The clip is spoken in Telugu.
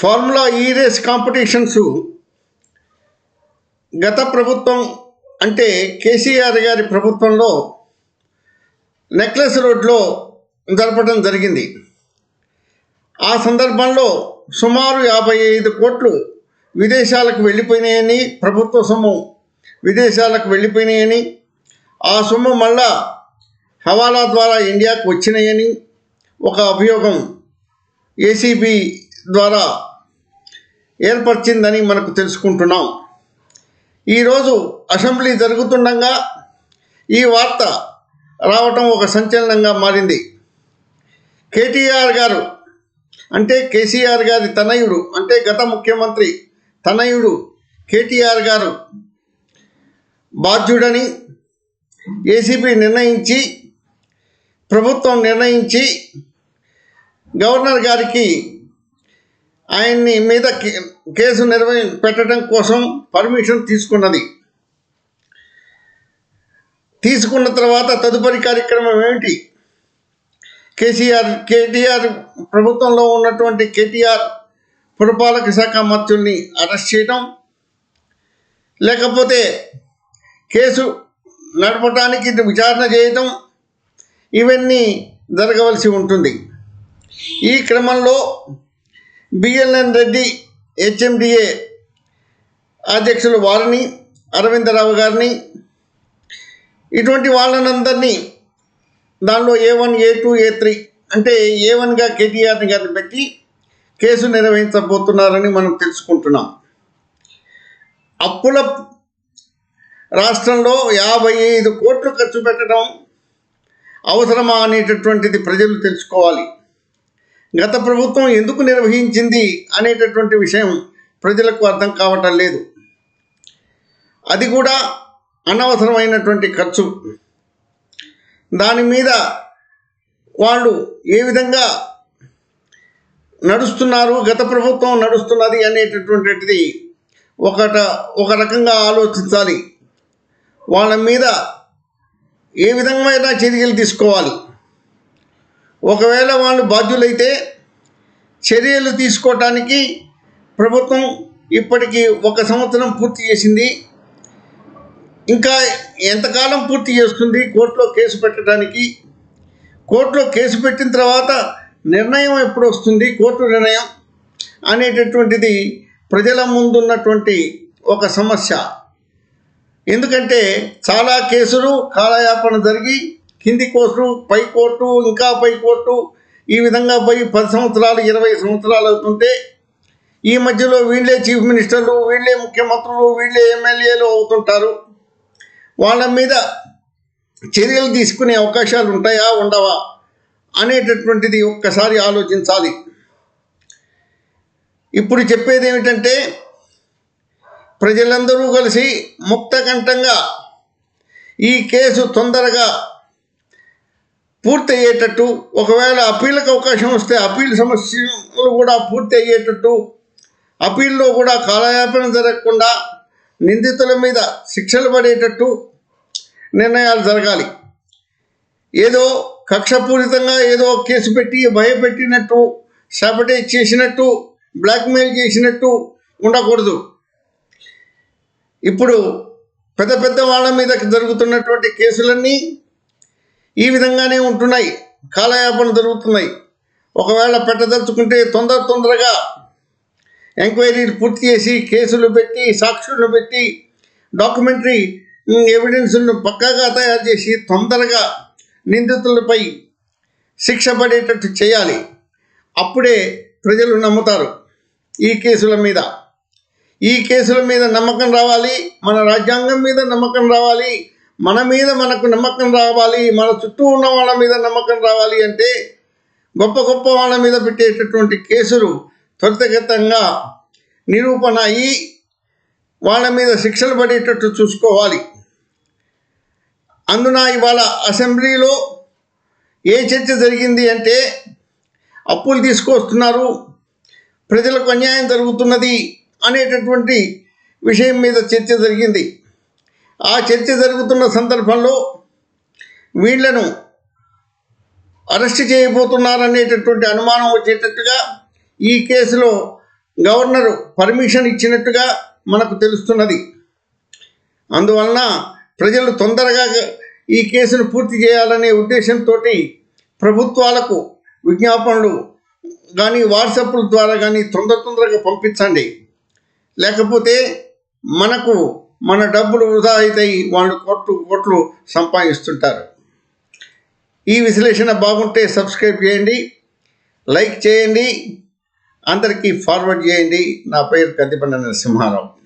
ఫార్ములా ఈ రేస్ కాంపిటీషన్స్ గత ప్రభుత్వం అంటే కేసీఆర్ గారి ప్రభుత్వంలో నెక్లెస్ రోడ్లో జరపడం జరిగింది. ఆ సందర్భంలో సుమారు యాభై ఐదు కోట్లు విదేశాలకు వెళ్ళిపోయినాయని ప్రభుత్వ సొమ్ము విదేశాలకు వెళ్ళిపోయినాయని ఆ సొమ్ము మళ్ళా హవాలా ద్వారా ఇండియాకు వచ్చినాయని ఒక అభియోగం ఏసీబీ ద్వారా ఏర్పరిచిందని మనకు తెలుసుకుంటున్నాం. ఈరోజు అసెంబ్లీ జరుగుతుండగా ఈ వార్త రావటం ఒక సంచలనంగా మారింది. కేటీఆర్ గారు అంటే కేసీఆర్ గారి తనయుడు అంటే గత ముఖ్యమంత్రి తనయుడు కేటీఆర్ గారు బాధ్యుడని ఏసీపీ నిర్ణయించి ప్రభుత్వం నిర్ణయించి గవర్నర్ గారికి ఆయన్ని మీద కేసు నిర్వహి పెట్టడం కోసం పర్మిషన్ తీసుకున్నది. తీసుకున్న తర్వాత తదుపరి కార్యక్రమం ఏమిటి? కేసీఆర్ కేటీఆర్ ప్రభుత్వంలో ఉన్నటువంటి కేటీఆర్ పురపాలక శాఖ మంత్రుల్ని అరెస్ట్ చేయడం లేకపోతే కేసు నడపడానికి విచారణ చేయటం. ఇవన్నీ జరగవలసి ఉంటుంది. ఈ క్రమంలో బిఎల్ఎన్ రెడ్డి హెచ్ఎండిఏ అధ్యక్షులు వారిని అరవిందరావు గారిని. ఇటువంటి వాళ్ళనందరినీ దానిలో A one A two A three అంటే ఏ వన్గా కేటీఆర్ని గారిని పెట్టి కేసు నిర్వహించబోతున్నారని మనం తెలుసుకుంటున్నాం. అప్పుల రాష్ట్రంలో యాభై ఐదు కోట్లు ఖర్చు పెట్టడం అవసరమా అనేటటువంటిది ప్రజలు తెలుసుకోవాలి. గత ప్రభుత్వం ఎందుకు నిర్వహించింది అనేటటువంటి విషయం ప్రజలకు అర్థం కావటం లేదు. అది కూడా అనవసరమైనటువంటి ఖర్చు. దాని మీద వాళ్ళు ఏ విధంగా నడుస్తున్నారు గత ప్రభుత్వం నడుస్తున్నది అనేటటువంటిది ఒకట ఒక రకంగా ఆలోచించాలి. వాళ్ళ మీద ఏ విధమైన చర్యలు తీసుకోవాలి. ఒకవేళ వాళ్ళు బాధ్యులైతే చర్యలు తీసుకోవటానికి ప్రభుత్వం ఇప్పటికీ ఒక సంవత్సరం పూర్తి చేసింది. ఇంకా ఎంతకాలం పూర్తి చేస్తుంది? కోర్టులో కేసు పెట్టడానికి. కోర్టులో కేసు పెట్టిన తర్వాత నిర్ణయం ఎప్పుడు వస్తుంది? కోర్టు నిర్ణయం అనేటటువంటిది ప్రజల ముందున్నటువంటి ఒక సమస్య. ఎందుకంటే చాలా కేసులు కాలయాపన జరిగి కింది కోర్టు పై కోర్టు ఇంకా పై కోర్టు ఈ విధంగా పోయి పది సంవత్సరాలు ఇరవై సంవత్సరాలు అవుతుంటే ఈ మధ్యలో వీళ్ళే చీఫ్ మినిస్టర్లు వీళ్ళే ముఖ్యమంత్రులు వీళ్ళే ఎమ్మెల్యేలు అవుతుంటారు. వాళ్ళ మీద చర్యలు తీసుకునే అవకాశాలు ఉంటాయా ఉండవా అనేటటువంటిది ఒక్కసారి ఆలోచించాలి. ఇప్పుడు చెప్పేది ఏమిటంటే ప్రజలందరూ కలిసి ముక్తకంఠంగా ఈ కేసు తొందరగా పూర్తి అయ్యేటట్టు ఒకవేళ అప్పీలకు అవకాశం వస్తే అప్పీల్ సమస్యలు కూడా పూర్తి అయ్యేటట్టు అప్పీల్లో కూడా కాలయాపన జరగకుండా నిందితుల మీద శిక్షలు పడేటట్టు నిర్ణయాలు జరగాలి. ఏదో కక్షపూరితంగా ఏదో కేసు పెట్టి భయపెట్టినట్టు సబటేజ్ చేసినట్టు బ్లాక్మెయిల్ చేసినట్టు ఉండకూడదు. ఇప్పుడు పెద్ద పెద్ద వాళ్ళ మీద జరుగుతున్నటువంటి కేసులన్నీ ఈ విధంగానే ఉంటున్నాయి. కాలయాపన జరుగుతున్నాయి. ఒకవేళ పెట్టదలుచుకుంటే తొందర తొందరగా ఎంక్వైరీలు పూర్తి చేసి కేసులు పెట్టి సాక్షులను పెట్టి డాక్యుమెంటరీ ఎవిడెన్స్ను పక్కాగా తయారు చేసి తొందరగా నిందితులపై శిక్ష పడేటట్టు చేయాలి. అప్పుడే ప్రజలు నమ్ముతారు ఈ కేసుల మీద. ఈ కేసుల మీద నమ్మకం రావాలి. మన రాజ్యాంగం మీద నమ్మకం రావాలి. మన మీద మనకు నమ్మకం రావాలి మన చుట్టూ ఉన్న వాళ్ళ మీద నమ్మకం రావాలి అంటే గొప్ప గొప్ప వాళ్ళ మీద పెట్టేటటువంటి కేసులు త్వరితగతంగా నిరూపణ అయ్యి వాళ్ళ మీద శిక్షలు పడేటట్టు చూసుకోవాలి. అందున ఇవాళ అసెంబ్లీలో ఏ చర్చ జరిగింది అంటే అప్పులు తీసుకొస్తున్నారు ప్రజలకు అన్యాయం జరుగుతున్నది అనేటటువంటి విషయం మీద చర్చ జరిగింది. ఆ చర్చ జరుగుతున్న సందర్భంలో వీళ్ళను అరెస్ట్ చేయబోతున్నారనేటటువంటి అనుమానం వచ్చేటట్టుగా ఈ కేసులో గవర్నరు పర్మిషన్ ఇచ్చినట్టుగా మనకు తెలుస్తున్నది. అందువలన ప్రజలు తొందరగా ఈ కేసును పూర్తి చేయాలనే ఉద్దేశంతో ప్రభుత్వాలకు విజ్ఞాపనలు కానీ వాట్సాప్ల ద్వారా కానీ తొందర తొందరగా పంపించండి. లేకపోతే మనకు మన డబ్బులు వృధా అవుతాయి వాళ్ళు కోట్లు కోట్లు సంపాదిస్తుంటారు. ఈ విశ్లేషణ బాగుంటే సబ్స్క్రైబ్ చేయండి లైక్ చేయండి అందరికీ ఫార్వర్డ్ చేయండి. నా పేరు కందిపండ నరసింహారావు.